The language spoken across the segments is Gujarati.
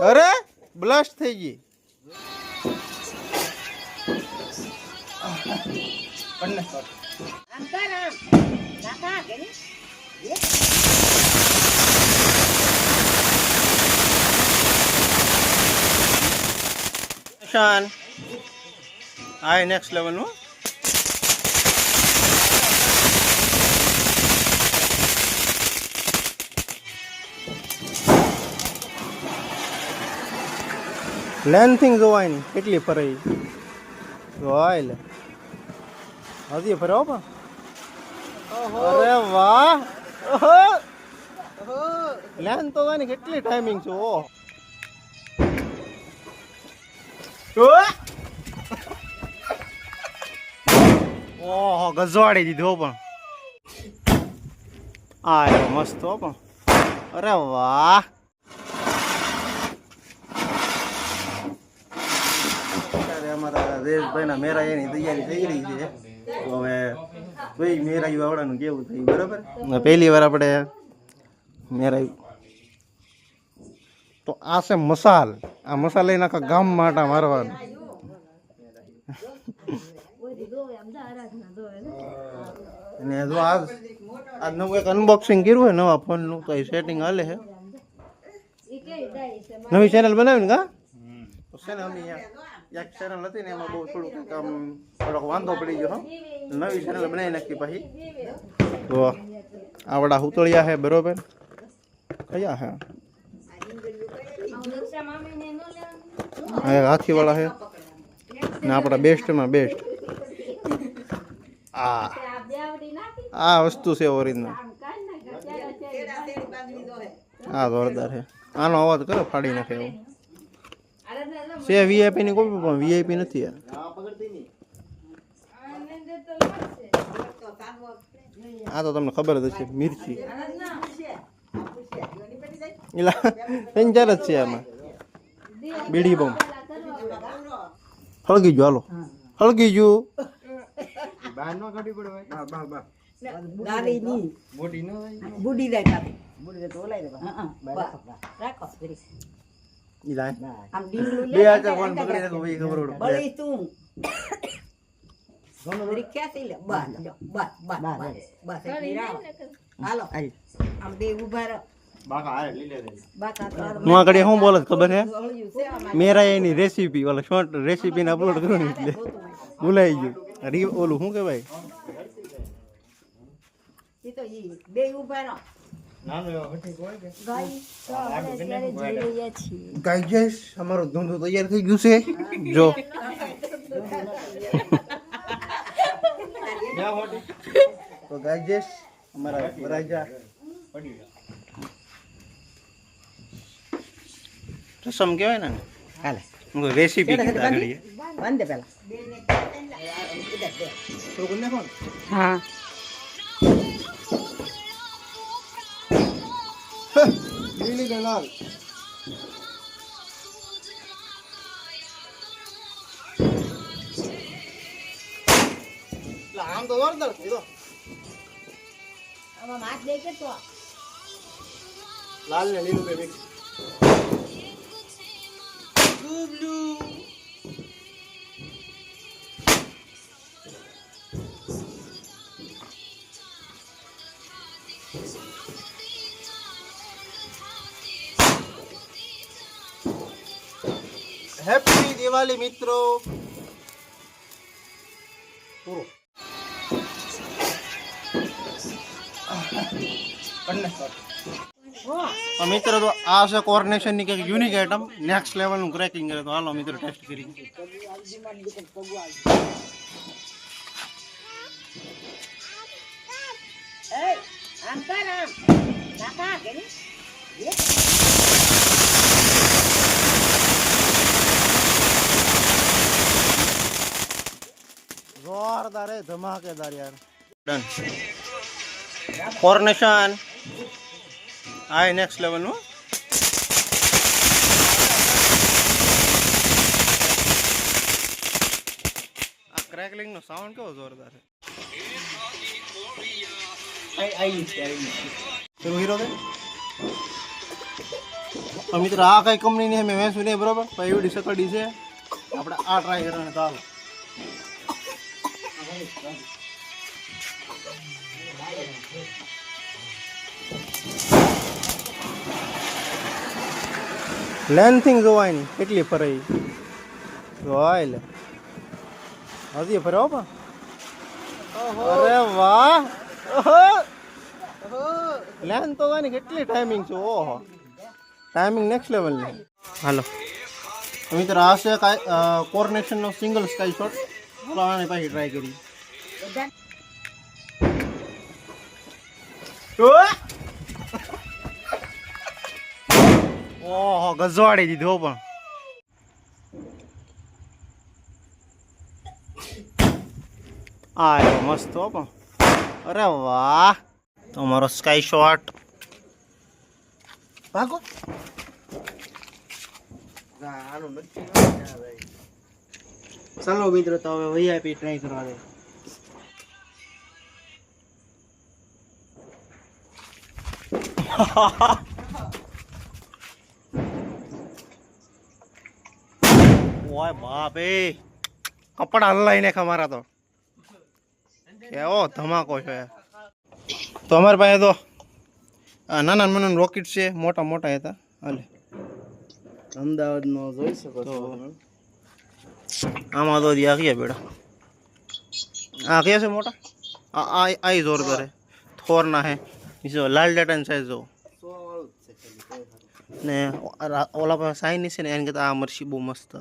અરે બ્લાસ્ટ થઈ ગઈ આમ કર આમ કાકા કે ની? શાન આ નેક્સ્ટ લેવલનું લેન્થિંગ જોવાય નહીં કેટલી ફરે ઈ. જોવાય લે. હજી ફરે પણ. અરે વાહ. લેન્થ તો હોય ને કેટલી ટાઈમિંગ છે, ઓહ. ઓહ! ગજવાડી દીધો પણ. આ મસ્ત હો પણ. અરે વાહ. અમારા દેશભાઈના મેરા એની તૈયારી થઈ રહી છે. તો હવે ભાઈ મેરાયું આવડાનું કેવું થયું બરાબર? પહેલી વાર આપણે મેરાયું તો આ છે મસાલ. આ મસાલ લઈને આખા ગામ માટા મારવાનું. અને જો આજ આજ નવું એક અનબોક્સિંગ કર્યું હોય નવા ફોનનું તો એ સેટિંગ હાલે છે. નવી ચેનલ બનાવી ને કા તો છે ને અમે અહીંયા એક ચેનલ હતી ને એમાં બહુ થોડુંક આમ થોડોક વાંધો પડી ગયો હો નવી ચેનલ બનાવી નાખી પછી તો આવડા હુતળિયા છે બરોબર કયા હે હાથીવાળા છે ને આપણા બેસ્ટમાં બેસ્ટ આ આ વસ્તુ છે ઓરિજિનલ આ જોરદાર છે આનો અવાજ કરો ફાડી નાખે એવો છે વીઆઈપી ની કોઈ પણ વીઆઈપી નથી યાર આ તો તમને ખબર જ હશે મિર્ચી. ત્રણ ચાર જ છે આમાં. બીડી બમ. હળગી જો હાલો. હળગી જો બુડી જાય પાછી. હા, હા. બસ. રાખો ઘડી. ઈ લાય. આમ ડીંગલું બે લે, ફોન પકડી રાખો ભાઈ ખબર પડે બળી તું ઘડી ખેંચી લે બસ બસ બસ બસ બસ હાલો આમ બે ઊભા રહો બાકા તો આ હું આગળ શું બોલે ખબર આમાં. મેરા એની રેસીપી ઓલા શોર્ટ રેસીપીને અપલોડ કરવાની ને એટલે ભૂલાઈ ગયું રી ઓલું શું કહેવાય તો બે ઊભા રહો ગાઈજેસ અમારું ધૂંધું તૈયાર થઈ ગયું છે. જો. તો ગાઈજેસ અમારા રાજા રસમ કહેવાય ને હાલે. હું રેસીપી બંધ પેલા. હા. લીલી ને લાલ એટલે આમ તો જોરદાર થઈ તો આમાં હાથ દે કે હેપી દિવાળી મિત્રો. પૂરો. મિત્રો, તો આ છે કોર્નેશનની કંઈક યુનિક આઈટમ નેક્સ્ટ લેવલનું ક્રેકિંગ કરે. તો હાલો, મિત્રો ટેસ્ટ કર આમ કાકા કે જોરદાર હે ધમાકેદાર યાર. ડન કોર્નેશન આ નેક્સ્ટ લેવલનું આ ક્રેકલિંગ નો સાઉન્ડ કેવો જોરદાર છે? તો આ કઈ કંપની ની મેં વેચું નહીં બરોબર? પણ એવી સકડી છે. આપણે આ ટ્રાય કરવાનું ચાલો. લેન્થિંગ જોવાય નહીં કેટલી ફરે ઈ. જોવાય લે હજી ફરે હો પણ. અરે વાહ! ઓહો! લેન્થ તો જોવાની કેટલી ટાઈમિંગ છે ઓહો. ટાઈમિંગ નેક્સ્ટ લેવલની હાલો. મિત્રો આ છે કોર્નેશનનો સિંગલ સ્કાય શોટ ચાલો આને પાછી ટ્રાય કરી ઓહો, ગજવાડી દીધો પણ. આ મસ્ત હો પણ. અરે વાહ! તમારો સ્કાય શોટ ભાગો. ચાલો મિત્રો, તો હવે વીઆઈપી ટ્રાય કરવા દે. ઓય બાપ એ કપડા હલાઈને ખમારા તો કેવો ધમાકો છે તો અમારી પાસે તો આ નાના નાના રોકેટ છે મોટા મોટા હતા હાલે અમદાવાદનો જોઈ શકો તો આમાં તો આ કયા બેડા આ કયા છે મોટા આ આ આ જોર કરે થોર ના હે જો લાલ ડેટા સાઈઝ જો ને ઓલા પાસે સાઈન છે ને, એને કરતાં આ મરસી બહુ મસ્ત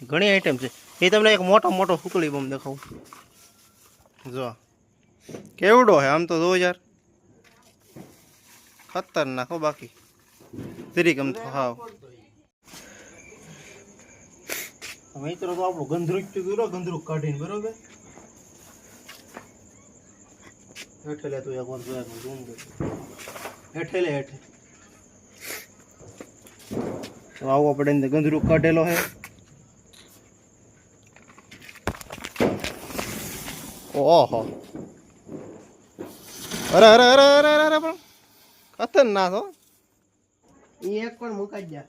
ઘણી આઈટમ છે. એ તમને એક મોટો મોટો હુકલી બમ દેખાવું. જો કેવડો હે, આમ તો જો યાર. ખતરનાક હો બાકી. તરીક આમ તો, હાવ. મિત્રો, તો આપણું ગંધરૂક તો ગંધરૂક કાઢીને, બરોબર? હેઠે લે તું એક વાર જોયા ઝૂમ કર હેઠે લે હેઠે તો આવો આપણે અંદર ગંધરૂક કાઢેલો હે. ઓહો. અરે અરે અરે અરે અરે પણ ખતરનાક હો. એક પણ મુકાઈ જા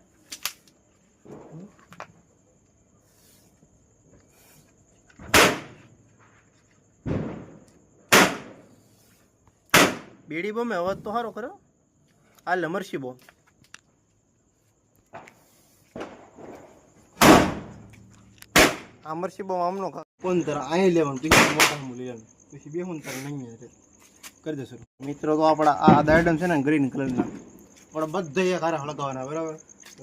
બીડી મેં અવાજ તો સારો કર્યો આ લમરશી બો આ મરસી બોમ્બ આમનો કોણ તારા અહીં લેવાનું? પછી મોટા હું લેવાનું પછી બે હું તારે નહીં કરી દેશું મિત્રો તો આપણા આ દાયડમ છે ને ગ્રીન કલરના પણ બધા એ હારે હળગાવવાના બરાબર?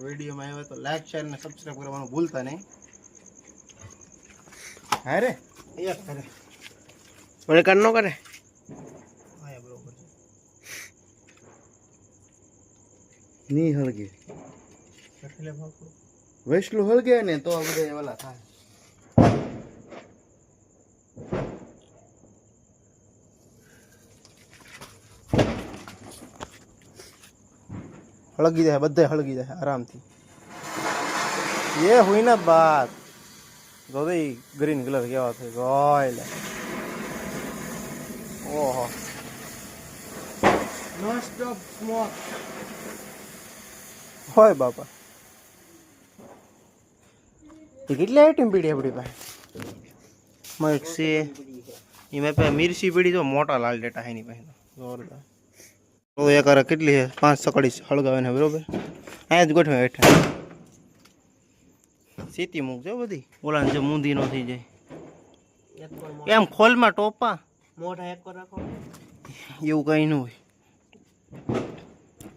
વિડીયોમાં આવ્યો તો લાઈક શેર ને સબસ્ક્રાઈબ કરવાનું ભૂલતા નહીં. હા રે એક કરે મને કર ન કરે હા બરોબર છે ની હળગે એટલે ભાગ વૈસલું હળગે ને તો આ બધા ઓલા થાય હળગી જાય બધા હળગી જાય આરામથી એ હોય ને બાત જો તો ગ્રીન કલર કેવા થાય ગોય લે ઓહો નો સ્ટોપ સ્મોક હોય બાપા. એ કેટલી આઈટમ પીડી આપણી પાસે? મગ છે. એમાં પાસે મિરસી પીડી તો મોટા લાલ ડેટા એની પાસે. જોરદાર. તો એક અરે કેટલી છે? પાંચ સકડી હળગાવે ને બરોબર? અહીંયા જ ગોઠવે બેઠા સીતી મૂકજો બધી. ઓલા જે મૂંદી નો થઈ જાય. એમ ખોલમાં ટોપા. મોઢા એક રાખો. એવું કંઈ ન હોય.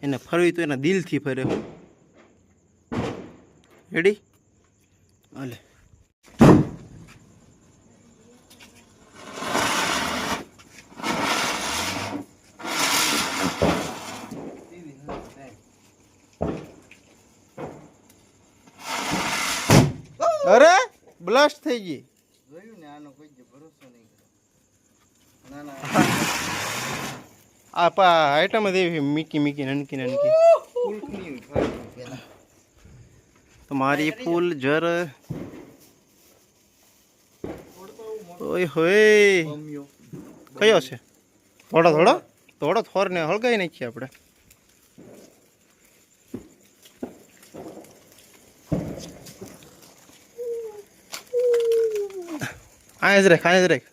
એને ફરવી તો એના દિલથી ફરે. રેડી હાલે અરે બ્લાસ્ટ થઈ ગઈ. જોયું ને આનો કોઈ જ ભરોસો નહીં કરે. ના ના. આ પા આઈટમ જ એવી મીકી મીકી નનકી નનકી. ફૂલ ક્લીન ફાઈવ પેલા તમારી ફૂલ જર. ઓય હોય કયો છે? થોડો થોડો. થોડો? થોર ને હળગાઈ નાખીએ આપણે. આ જ રાખ આ જ રાખ.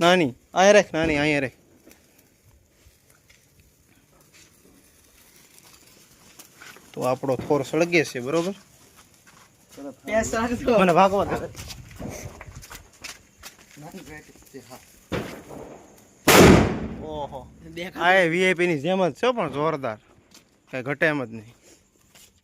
નાની અહીંયા રાખ નાની અહીંયા રાખ. તો આપણો થોર સળગે છે બરોબર? મને ભાગવા દે. ઓહો. આ વીઆઈપી ની જેમ જ છે પણ જોરદાર. કઈ ઘટે એમ જ નહીં.